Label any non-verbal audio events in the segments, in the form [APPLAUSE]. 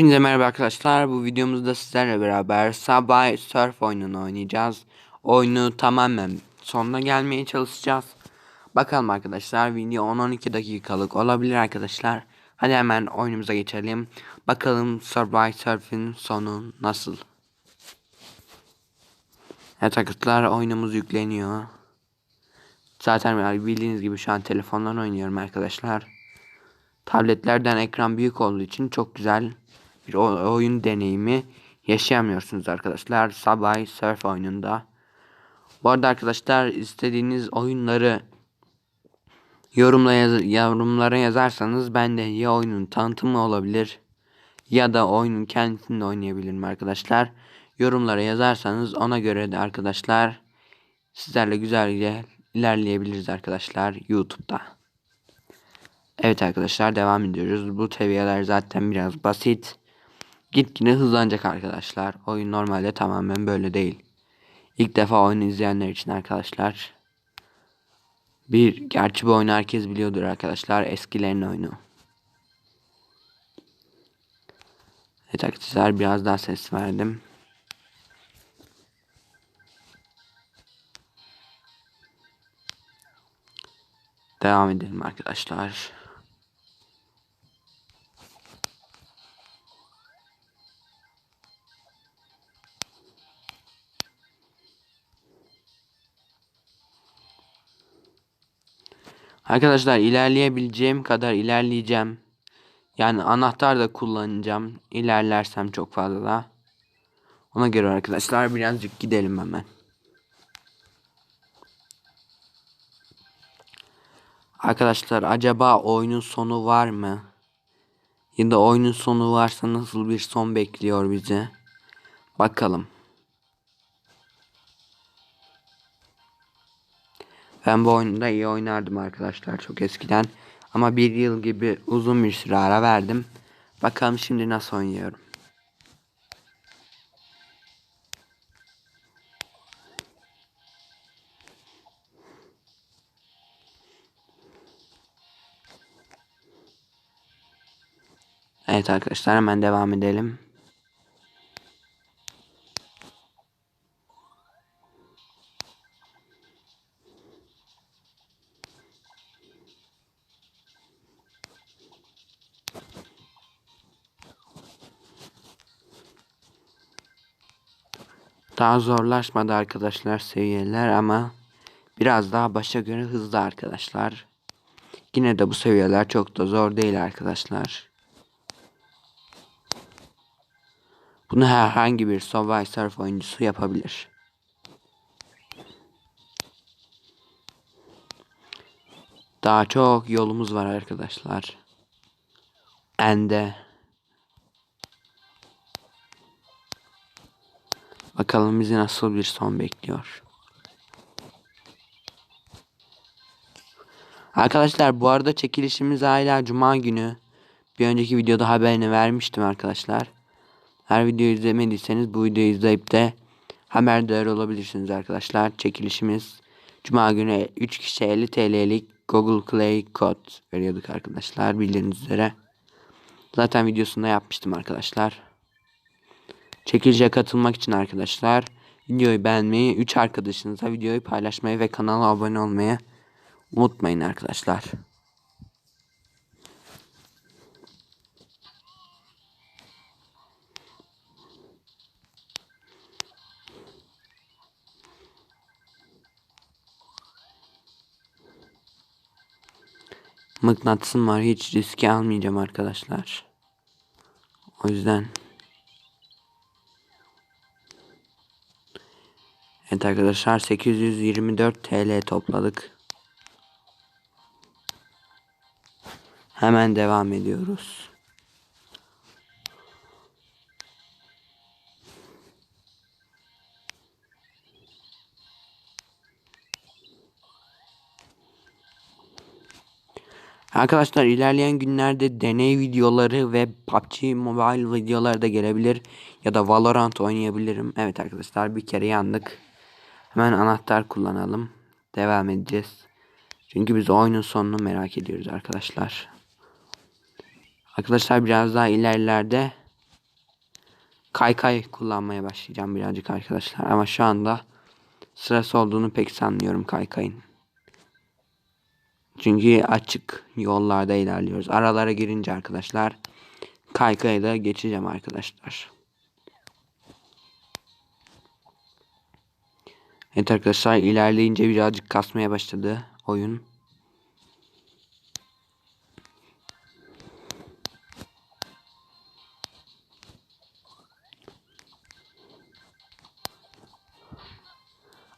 Hepinize merhaba arkadaşlar. Bu videomuzda sizlerle beraber Subway Surf oyununu oynayacağız. Oyunu tamamen sonuna gelmeye çalışacağız. Bakalım arkadaşlar video 10-12 dakikalık olabilir arkadaşlar. Hadi hemen oyunumuza geçelim. Bakalım Subway Surf'in sonu nasıl? Evet arkadaşlar oyunumuz yükleniyor. Zaten bildiğiniz gibi şu an telefondan oynuyorum arkadaşlar. Tabletlerden ekran büyük olduğu için çok güzel bir oyun deneyimi yaşayamıyorsunuz arkadaşlar. Subway Surf oyununda. Bu arada arkadaşlar istediğiniz oyunları yorumla yaz yorumlara yazarsanız ben de ya oyunun tanıtımı olabilir ya da oyunun kendisini de oynayabilirim arkadaşlar. Yorumlara yazarsanız ona göre de arkadaşlar sizlerle güzel ilerleyebiliriz arkadaşlar YouTube'da. Evet arkadaşlar devam ediyoruz. Bu seviyeler zaten biraz basit. Gitgide hızlanacak arkadaşlar. Oyun normalde tamamen böyle değil. İlk defa oyunu izleyenler için arkadaşlar. Bir gerçi bu oyunu herkes biliyordur arkadaşlar. Eskilerin oyunu. Evet arkadaşlar biraz daha ses verdim. Devam edelim arkadaşlar. Arkadaşlar ilerleyebileceğim kadar ilerleyeceğim. Yani anahtar da kullanacağım. İlerlersem çok fazla. Ona göre arkadaşlar birazcık gidelim hemen. Arkadaşlar acaba oyunun sonu var mı? Ya da oyunun sonu varsa nasıl bir son bekliyor bizi? Bakalım. Ben bu oyunda iyi oynardım arkadaşlar çok eskiden. Ama bir yıl gibi uzun bir süre ara verdim. Bakalım şimdi nasıl oynuyorum. Evet arkadaşlar hemen devam edelim. Daha zorlaşmadı arkadaşlar seviyeler ama biraz daha başa göre hızlı arkadaşlar. Yine de bu seviyeler çok da zor değil arkadaşlar. Bunu herhangi bir Subway Surf oyuncusu yapabilir. Daha çok yolumuz var arkadaşlar. Ende. Bakalım bizi nasıl bir son bekliyor. Arkadaşlar bu arada çekilişimiz hala cuma günü. Bir önceki videoda haberini vermiştim arkadaşlar. Her videoyu izlemediyseniz bu videoyu izleyip de haberdar olabilirsiniz arkadaşlar. Çekilişimiz cuma günü 3 kişi 50 TL'lik Google Play kod veriyorduk arkadaşlar bildiğiniz üzere. Zaten videosunda yapmıştım arkadaşlar. Çekilişe katılmak için arkadaşlar videoyu beğenmeyi, 3 arkadaşınıza videoyu paylaşmayı ve kanala abone olmayı unutmayın arkadaşlar. Mıknatısım var hiç riski almayacağım arkadaşlar. O yüzden Evet arkadaşlar 824 TL topladık. Hemen devam ediyoruz. Arkadaşlar ilerleyen günlerde deney videoları ve PUBG Mobile videoları da gelebilir. Ya da Valorant oynayabilirim. Evet arkadaşlar bir kere yandık. Hemen anahtar kullanalım. Devam edeceğiz. Çünkü biz oyunun sonunu merak ediyoruz arkadaşlar. Arkadaşlar biraz daha ilerlerde kaykay kullanmaya başlayacağım birazcık arkadaşlar. Ama şu anda sırası olduğunu pek sanmıyorum kaykayın. Çünkü açık yollarda ilerliyoruz. Aralara girince arkadaşlar kaykaya da geçeceğim arkadaşlar. Evet arkadaşlar ilerleyince birazcık kasmaya başladı oyun.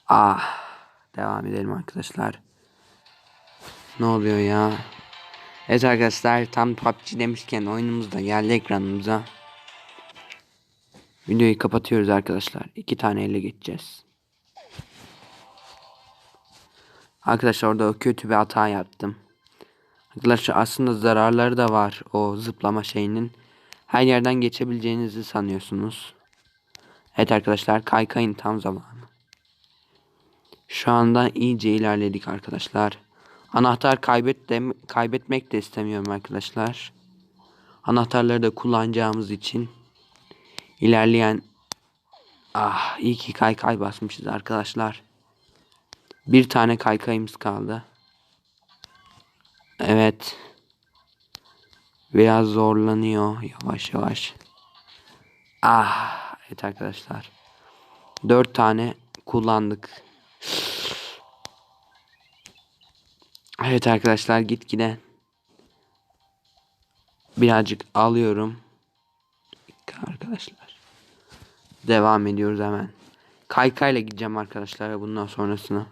Ah. Devam edelim arkadaşlar. Ne oluyor ya? Evet arkadaşlar tam PUBG demişken oyunumuz da geldi ekranımıza. Videoyu kapatıyoruz arkadaşlar. İki tane ele geçeceğiz. Arkadaşlar orada kötü bir hata yaptım. Arkadaşlar aslında zararları da var o zıplama şeyinin. Her yerden geçebileceğinizi sanıyorsunuz. Evet arkadaşlar kaykayın tam zamanı. Şu anda iyice ilerledik arkadaşlar. Anahtar kaybet de, kaybetmek de istemiyorum arkadaşlar. Anahtarları da kullanacağımız için ilerleyen ah iyi ki kaykay basmışız arkadaşlar. Bir tane kaykayımız kaldı. Evet. Biraz zorlanıyor yavaş yavaş. Ah evet arkadaşlar. Dört tane kullandık. Evet arkadaşlar gitgide birazcık alıyorum. Arkadaşlar. Devam ediyoruz hemen. Kaykayla gideceğim arkadaşlar bundan sonrasına.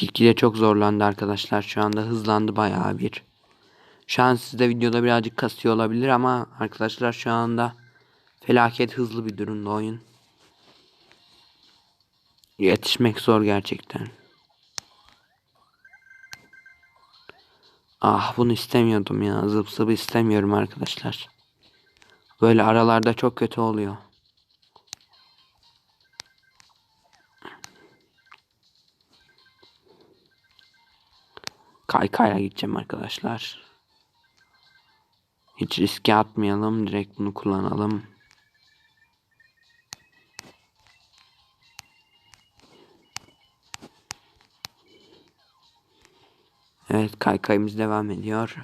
Gitgide çok zorlandı arkadaşlar. Şu anda hızlandı bayağı bir. Şu an sizde videoda birazcık kasıyor olabilir ama arkadaşlar şu anda felaket hızlı bir durumda oyun. Yetişmek zor gerçekten. Ah bunu istemiyordum ya. Zıp zıp istemiyorum arkadaşlar. Böyle aralarda çok kötü oluyor. Kaykayla gideceğim arkadaşlar. Hiç riske atmayalım. Direkt bunu kullanalım. Evet kaykayımız devam ediyor.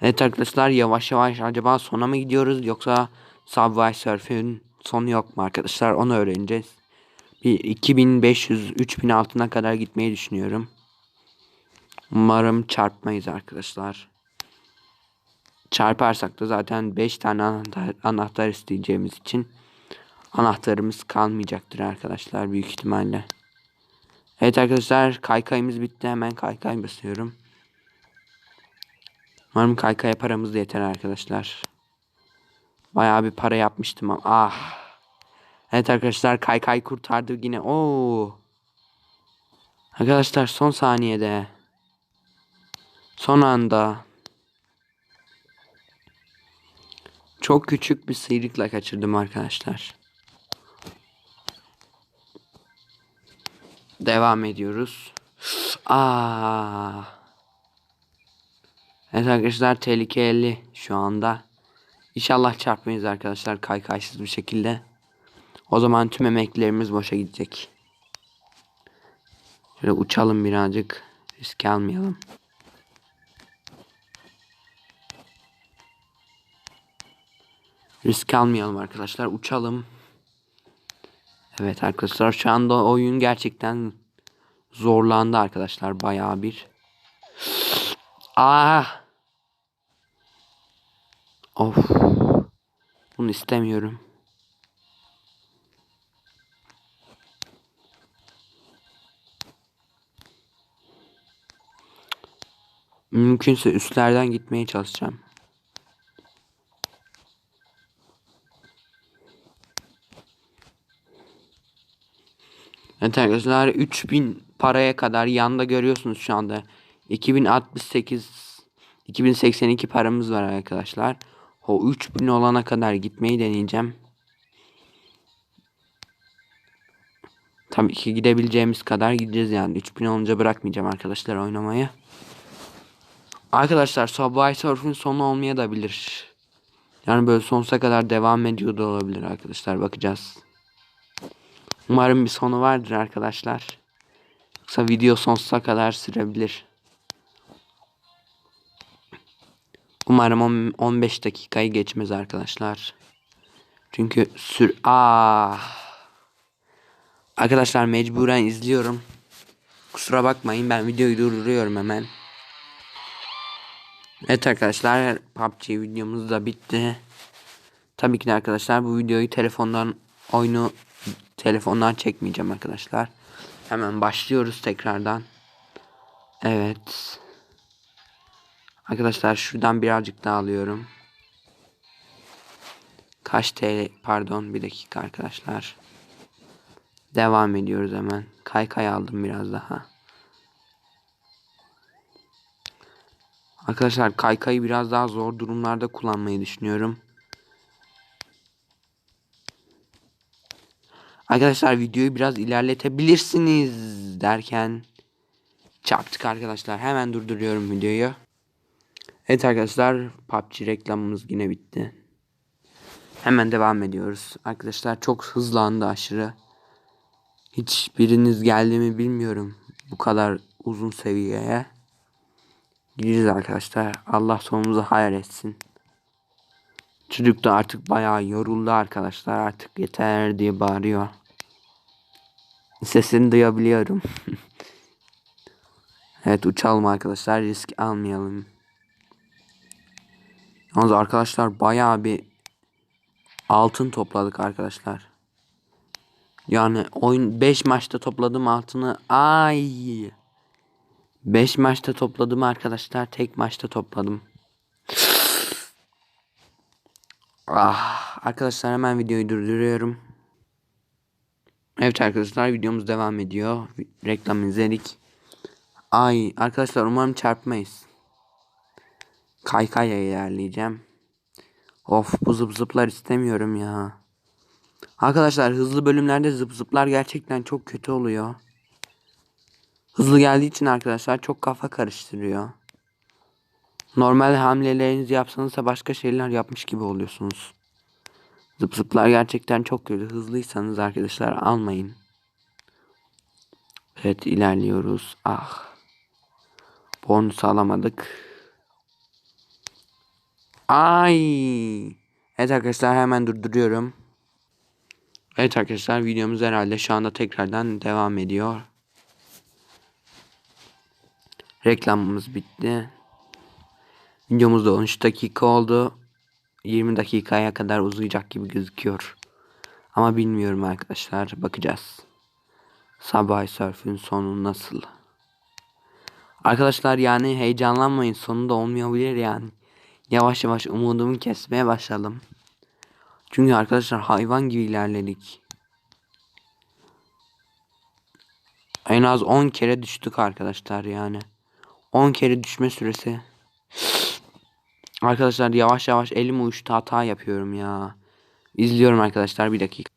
Evet arkadaşlar yavaş yavaş acaba sona mı gidiyoruz yoksa Subway Surf'ün sonu yok mu arkadaşlar onu öğreneceğiz. Bir 2500-3000 altına kadar gitmeyi düşünüyorum. Umarım çarpmayız arkadaşlar. Çarparsak da zaten 5 tane anahtar, anahtar isteyeceğimiz için anahtarımız kalmayacaktır arkadaşlar büyük ihtimalle. Evet arkadaşlar kaykayımız bitti. Hemen kaykay basıyorum. Umarım kaykaya paramız da yeter arkadaşlar. Bayağı bir para yapmıştım ama ah. Evet arkadaşlar kaykay kurtardı yine. Oo. Arkadaşlar son saniyede. Son anda. Çok küçük bir sıyrıkla kaçırdım arkadaşlar. Devam ediyoruz. Aa. Evet arkadaşlar tehlikeli şu anda. İnşallah çarpmayız arkadaşlar kaykaysız bir şekilde. O zaman tüm emeklerimiz boşa gidecek. Şöyle uçalım birazcık. Risk almayalım. Risk almayalım arkadaşlar. Uçalım. Evet arkadaşlar şu anda oyun gerçekten zorlandı arkadaşlar bayağı bir. Ah. Of. Bunu istemiyorum. Mümkünse üstlerden gitmeye çalışacağım. Evet arkadaşlar 3000 paraya kadar yanda görüyorsunuz şu anda. 2068 2082 paramız var arkadaşlar. O 3000 olana kadar gitmeyi deneyeceğim. Tabii ki gidebileceğimiz kadar gideceğiz yani. 3000 olunca bırakmayacağım arkadaşlar oynamayı. Arkadaşlar Subway Surf'ün sonu olmaya da bilir. Yani böyle sonsuza kadar devam ediyor da olabilir arkadaşlar. Bakacağız. Umarım bir sonu vardır arkadaşlar. Yoksa video sonsuza kadar sürebilir. Umarım on- 15 dakikayı geçmez arkadaşlar. Çünkü sür... Ah. Arkadaşlar mecburen izliyorum. Kusura bakmayın ben videoyu durduruyorum hemen. Evet arkadaşlar PUBG videomuz da bitti. Tabii ki de arkadaşlar bu videoyu telefondan oyunu telefondan çekmeyeceğim arkadaşlar. Hemen başlıyoruz tekrardan. Evet. Arkadaşlar şuradan birazcık daha alıyorum. Kaç TL pardon bir dakika arkadaşlar. Devam ediyoruz hemen. Kaykay aldım biraz daha. Arkadaşlar kaykayı biraz daha zor durumlarda kullanmayı düşünüyorum. Arkadaşlar videoyu biraz ilerletebilirsiniz derken çarptık arkadaşlar. Hemen durduruyorum videoyu. Evet arkadaşlar PUBG reklamımız yine bitti. Hemen devam ediyoruz. Arkadaşlar çok hızlandı aşırı. Hiçbiriniz geldi mi bilmiyorum. Bu kadar uzun seviyeye. Gideceğiz arkadaşlar. Allah sonumuzu hayal etsin. Çocuk da artık bayağı yoruldu arkadaşlar. Artık yeter diye bağırıyor. Sesini duyabiliyorum. [LAUGHS] evet uçalım arkadaşlar. Risk almayalım. Yalnız arkadaşlar bayağı bir altın topladık arkadaşlar. Yani oyun 5 maçta topladım altını. Ay. 5 maçta topladım arkadaşlar. Tek maçta topladım. Ah, arkadaşlar hemen videoyu durduruyorum. Evet arkadaşlar videomuz devam ediyor. Reklam izledik. Ay arkadaşlar umarım çarpmayız. Kaykayla ilerleyeceğim. Of bu zıp zıplar istemiyorum ya. Arkadaşlar hızlı bölümlerde zıp zıplar gerçekten çok kötü oluyor. Hızlı geldiği için arkadaşlar çok kafa karıştırıyor. Normal hamlelerinizi yapsanız da başka şeyler yapmış gibi oluyorsunuz. Zıp zıplar gerçekten çok kötü. Hızlıysanız arkadaşlar almayın. Evet ilerliyoruz. Ah. Bonus alamadık. Ay. Evet arkadaşlar hemen durduruyorum. Evet arkadaşlar videomuz herhalde şu anda tekrardan devam ediyor. Reklamımız bitti. Videomuz da 13 dakika oldu. 20 dakikaya kadar uzayacak gibi gözüküyor. Ama bilmiyorum arkadaşlar. Bakacağız. Subway Surf'ün sonu nasıl? Arkadaşlar yani heyecanlanmayın. Sonunda olmayabilir yani. Yavaş yavaş umudumu kesmeye başladım. Çünkü arkadaşlar hayvan gibi ilerledik. En az 10 kere düştük arkadaşlar yani. 10 kere düşme süresi. Arkadaşlar yavaş yavaş elim uyuştu hata yapıyorum ya. İzliyorum arkadaşlar bir dakika.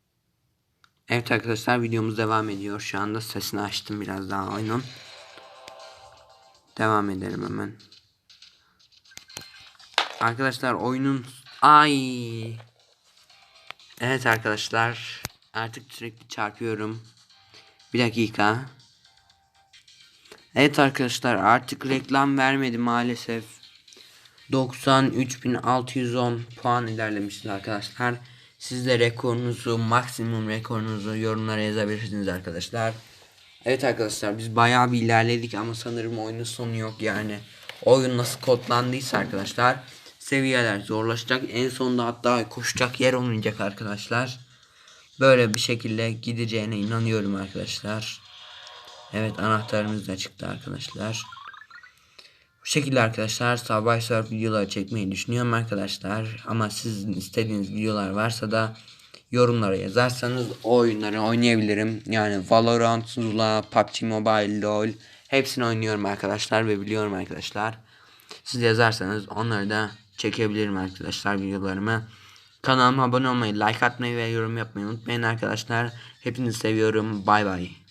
Evet arkadaşlar videomuz devam ediyor. Şu anda sesini açtım biraz daha oyunun. Devam edelim hemen. Arkadaşlar oyunun ay Evet arkadaşlar artık sürekli çarpıyorum. Bir dakika. Evet arkadaşlar artık reklam vermedi maalesef. 93.610 puan ilerlemişiz arkadaşlar. Siz de rekorunuzu, maksimum rekorunuzu yorumlara yazabilirsiniz arkadaşlar. Evet arkadaşlar biz bayağı bir ilerledik ama sanırım oyunun sonu yok yani. Oyun nasıl kodlandıysa arkadaşlar seviyeler zorlaşacak. En sonunda hatta koşacak yer olmayacak arkadaşlar. Böyle bir şekilde gideceğine inanıyorum arkadaşlar. Evet anahtarımız da çıktı arkadaşlar. Bu şekilde arkadaşlar Surf videoları çekmeyi düşünüyorum arkadaşlar. Ama sizin istediğiniz videolar varsa da yorumlara yazarsanız o oyunları oynayabilirim. Yani Valorant, Zula, PUBG Mobile, LoL hepsini oynuyorum arkadaşlar ve biliyorum arkadaşlar. Siz yazarsanız onları da çekebilirim arkadaşlar videolarımı. Kanalıma abone olmayı, like atmayı ve yorum yapmayı unutmayın arkadaşlar. Hepinizi seviyorum. Bay bay.